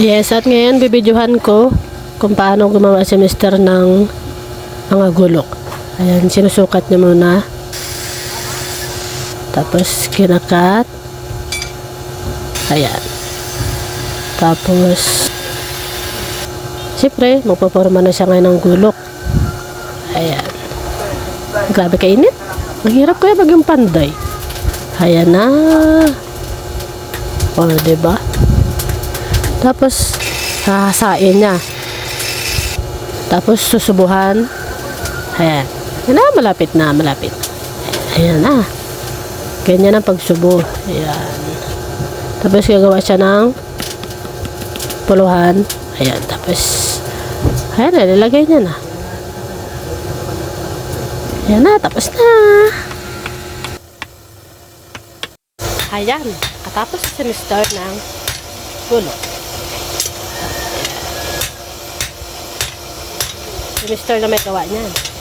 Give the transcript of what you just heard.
Yes, at ngayon bibidyohan ko kung paano gumawa si Mr. ng mga gulok. Ayan, sinusukat niya muna. Tapos kinakat. Ayan. Tapos Siyempre, magpaporma na siya ngayon ng gulok. Ayan. Grabe kainit. Ang hirap kaya maging panday. Ayan na. O, diba? Tapos, hahasain niya. Tapos, susubuhan. Ayan. Ayan na, malapit na, malapit. Ayan na. Ganyan ang pagsubo. Ayan. Tapos, gagawa siya ng puluhan. Ayan. Tapos, ayan na, nilagay niya na. Ayan na, tapos na. Ayan. Katapos si Mr. ng gulok. Si Mr. na may gawa niyan.